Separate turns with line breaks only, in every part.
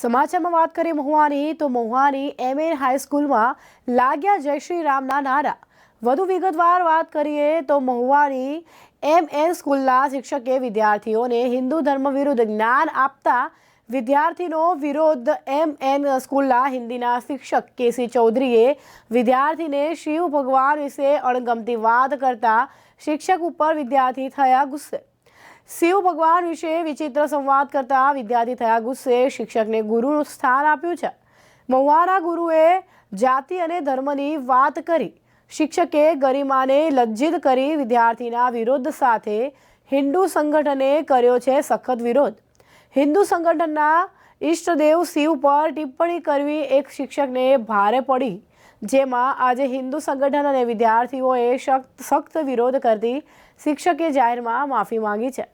સમાચારમાં વાત કરીએ મહુવાની, તો મહુવાની એમ એ હાઈસ્કૂલમાં લાગ્યા જય શ્રી રામના નારા. વધુ વિગતવાર વાત કરીએ તો મહુવાની એમ એન સ્કૂલના શિક્ષકે વિદ્યાર્થીઓને હિન્દુ ધર્મ વિરુદ્ધ જ્ઞાન આપતા વિદ્યાર્થીનો વિરોધ એમ એન સ્કૂલના હિન્દીના શિક્ષક કેસી ચૌધરીએ વિદ્યાર્થીને શિવ ભગવાન વિશે અણગમતી વાત કરતા શિક્ષક ઉપર વિદ્યાર્થી થયા ગુસ્સે. શિવ ભગવાન વિશે વિચિત્ર સંવાદ કરતા વિદ્યાર્થી થયા ગુસ્સે. શિક્ષકને ગુરુનું સ્થાન આપ્યું છે. મહુવાના ગુરુએ જાતિ અને ધર્મની વાત કરી. શિક્ષકે ગરિમાને લજ્જિત કરી વિદ્યાર્થીના વિરોધ સાથે હિન્દુ સંગઠને કર્યો છે સખત વિરોધ. હિન્દુ સંગઠનના ઈષ્ટદેવ શિવ પર ટિપ્પણી કરવી એક શિક્ષકને ભારે પડી. જેમાં આજે હિન્દુ સંગઠન અને વિદ્યાર્થીઓએ સખ્ત વિરોધ કરતી શિક્ષકે જાહેરમાં માફી માંગી છે.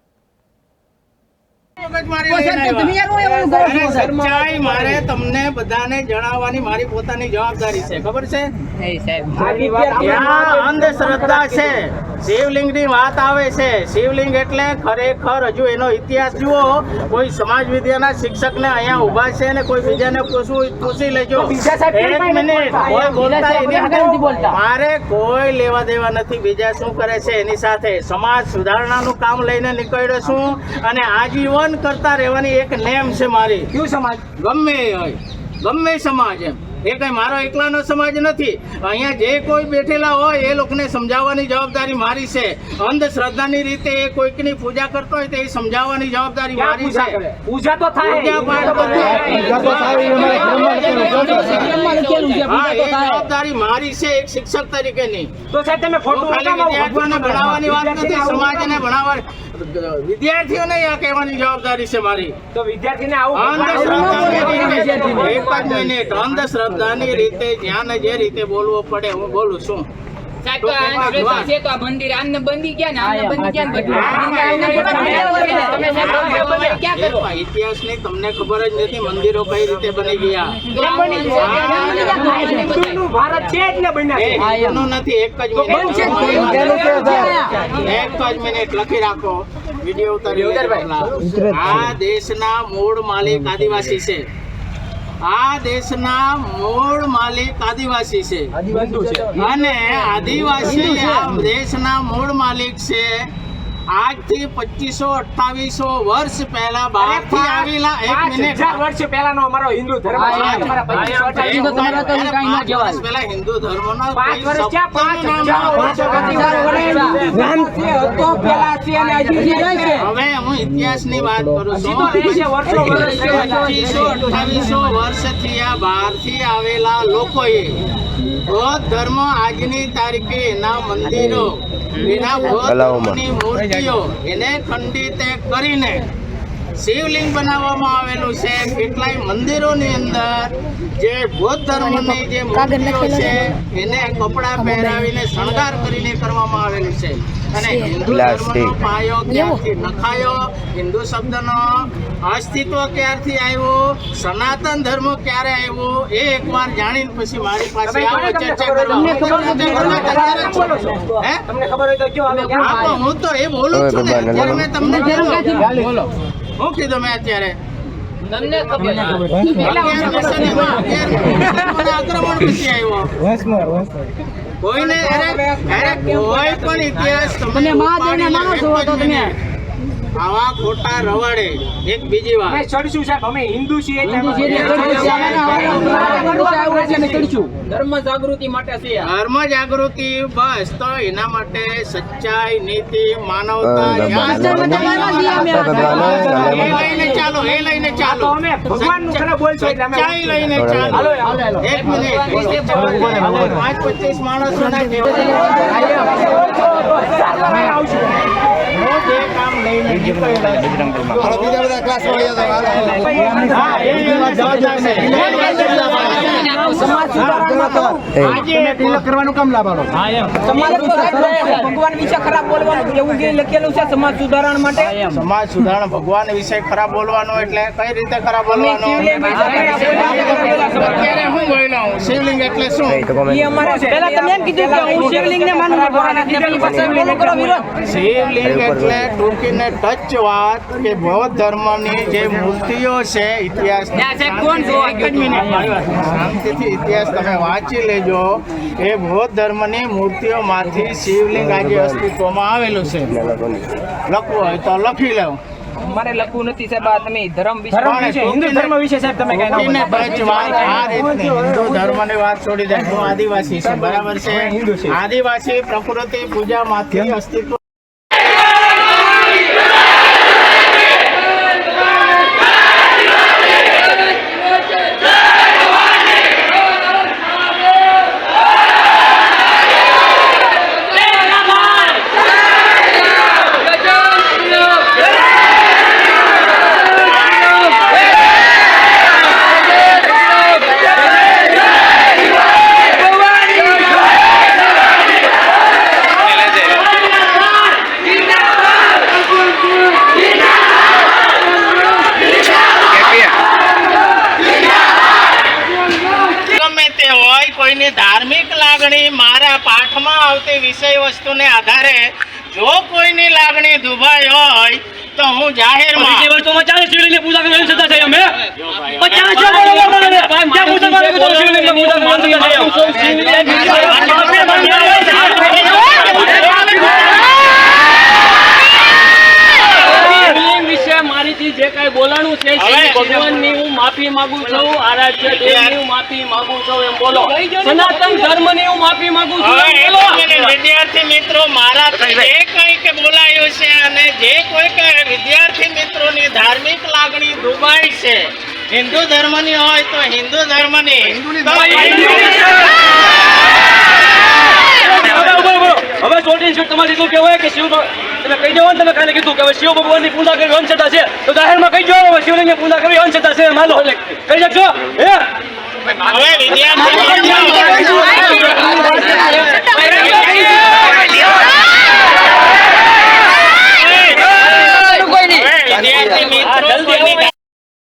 સચ્ચાઈ મારે તમને બધાને જણાવવાની મારી પોતાની જવાબદારી છે. ખબર છે? અંધશ્રદ્ધા છે. શિવલિંગની વાત આવે છે. શિવલિંગ એટલે ખરેખર હજુ એનો ઇતિહાસ જુઓ કોઈ સમાજ વિદ્યાના શિક્ષકને અહીંયા ઊભા છે ને કોઈ બીજાને પૂછવું પૂછી લેજો. એક મિનિટ કોઈ બોલતા એની મારે કોઈ લેવા દેવા નથી બીજા શું કરે છે એની સાથે? સમાજ સુધારણાનું કામ લઈને નીકળ્યો છું અને આજીવન કરતા રહેવાની એક નેમ છે મારી.
કયું સમાજ?
ગમે હોય ગમે સમાજ એમ. એ કઈ મારો એકલાનો સમાજ નથી. અહીંયા જે કોઈ બેઠેલા હોય એ લોકોને સમજાવવાની જવાબદારી મારી છે. અંધશ્રદ્ધાની રીતે એ કોઈકની પૂજા કરતો હોય તો એ સમજાવવાની જવાબદારી મારી
પૂજા
છે.
પૂજા તો થાય.
જવાબદારી મારી છે એક શિક્ષક તરીકેની.
તો સાહેબ તમે ખોટું
વિદ્યાર્થીઓને ભણાવવાની વાત નથી સમાજને ભણાવવા વિદ્યાર્થીઓને આ કહેવાની જવાબદારી છે મારી.
તો વિદ્યાર્થીને આવું
અંધશ્રદ્ધાની રીતે જ્યાં જે રીતે બોલવું પડે હું બોલું છું.
સાહેબ તો આ અંધશ્રદ્ધા છે તો આ મંદિર આમને બંધી ક્યાં ને આમને ક્યાં
તમને ખબર જ નથી મંદિરો કઈ રીતે બની ગયા.
ભારત છે જ બન્યા
એ નથી એક જ મિનિટ. એક જ મિનિટ. લખી રાખો. વીડિયો ઉતારી. આ દેશના મૂળ માલિક આદિવાસી છે. આ દેશના મૂળ માલિક આદિવાસી છે. અને આદિવાસી આ દેશના મૂળ માલિક છે. આજથી પચીસો અઠ્ઠાવીસો વર્ષ પહેલા બહારથી આવેલા એક મિનિટ
વર્ષ પહેલાનો અમારો હિન્દુ ધર્મ છે.
હા,
તમારા પચીસો
પાંચ
અઠાવીસો
તમારા તો
અરે
કાંઈ ના
પાંચ. વર્ષ પહેલા હિન્દુ ધર્મનો
પાંચ
હવે હું ઇતિહાસની વાત કરું છું. પચીસો અઠ્ઠાવીસો વર્ષથી આ બહારથી આવેલા લોકોએ બૌદ્ધ ધર્મ આજની તારીખે એના મંદિરો એના ધર્મની મૂર્તિઓ એને ખંડિત કરીને શિવલિંગ બનાવવામાં આવેલું છે. કેટલાય મંદિરોની અંદર જે બૌદ્ધ ધર્મની જે મૂર્તિઓ છે એને કપડાં પહેરાવીને શણગાર કરીને કરવામાં આવેલું છે. અને હિન્દુ ધર્મનો પાયો ક્યારથી નખાયો? હિન્દુ શબ્દનો અસ્તિત્વ ક્યારથી આવ્યું? સનાતન ધર્મ ક્યારે આવ્યો? એ એકવાર જાણીને પછી મારી પાસે
આ
આવો ચર્ચા
ખબર તમને ખબર હોય તો
ચર્ચા કરવા
બોલો છો.
તૈયાર જ છું. હે?
તમને ખબર હોય તો કયો
હા, તો એ બોલું છું ને. અત્યારે મેં તમને
બોલો.
હું કીધું મેં અત્યારે.
તમને
કોઈને કોઈ પણ ઇતિહાસ તમે. આવા ખોટા રવાડે એક બીજી વાત.
અમે ચડશું સાહેબ અમે હિન્દુ છીએ
ધર્મ જાગૃતિ માટે છે
ધર્મ જાગૃતિ બસ. તો એના માટે સચ્ચાઈ નીતિ માનવતા જ્યાં એ લઈને ચાલો એ લઈને ચાલો
અમે ખરા
સચ્ચાઈ લઈને. એક મિનિટ. પાંચ પચીસ
માણસ આવશું.
જે કામ લઈને નીકળેલો એ વાત જવાબદાર છે. આજે
કરવાનું કામ.
ભગવાન વિશે ખરાબ બોલવાનું એવું જે લખેલું છે સમાજ સુધારણ માટે
સમાજ સુધારણા ભગવાન વિશે ખરાબ બોલવાનો એટલે કઈ રીતે ખરાબ બોલવાનો
શિવલિંગ વિશે ખરાબ બોલવાનું.
અત્યારે હું બોલ્યો હું? શિવલિંગ એટલે શું
ઈ અમારે પહેલા તમે એમ કીધું કે હું શિવલિંગને માનું છું. ભગવાન એટલે પેલી પાસે બોલો કરો વિરોધ.
શિવલિંગ એટલે ટૂંકીને ટચ વાત કે બૌદ્ધ ધર્મની જે મૂર્તિઓ છે ઇતિહાસ? શાંતિથી ઇતિહાસ તમે વાંચી લેજો એ બૌદ્ધ ધર્મની મૂર્તિઓમાંથી શિવલિંગ આજે અસ્તિત્વમાં આવેલું છે. લખવું હોય તો લખી લેવું.
મારે લખવું નથી સાહેબ આ તમે ધર્મ વિશે
ધર્મ વિશે હિન્દુ ધર્મ વિશે સાહેબ તમે કઈ
રીતની. હિન્દુ ધર્મની વાત છોડી દે. હું આદિવાસી છું. બરાબર છે?
છે.
આદિવાસી પ્રકૃતિ પૂજામાંથી અસ્તિત્વ ગમે તે હોય કોઈની ધાર્મિક લાગણી મારા પાઠમાં આવતી વિષય વસ્તુને આધારે જો કોઈની લાગણી દુભાઈ હોય તો હું જાહેરમાં
વર્ષોમાં ચાલે શિવલિંગની પૂજા કરવાની શ્રદ્ધા અમે. પચાસ પૂજા કરે શિવલિંગની પૂજા કરવાની શિવલિંગ વિશે મારીથી જે કાંઈ બોલાણું છે
હવે
ભગવાનની હું માફી માંગુ છું આરાધ્ય દેવની હું માફી માંગુ છું એમ બોલો. સનાતન ધર્મની હું માફી માંગુ છું
વિદ્યાર્થી મિત્રો મારાથી જે કંઈક બોલાયું છે અને જે કોઈ કે વિદ્યાર્થી મિત્રોની ધાર્મિક લાગણી દુભાઈ છે હિન્દુ ધર્મની હોય તો હિન્દુ ધર્મની.
તમારે લીધું કહેવાય કે શિવ તમે કહી દેવાનું તમે ખાલી કીધું કે શિવ ભગવાનની પૂજા કરવી અંશતા છે. તો જાહેરમાં કહી દો શિવલિંગની પૂજા કરવી અંશતા છે માનો. કહી શકશો હે?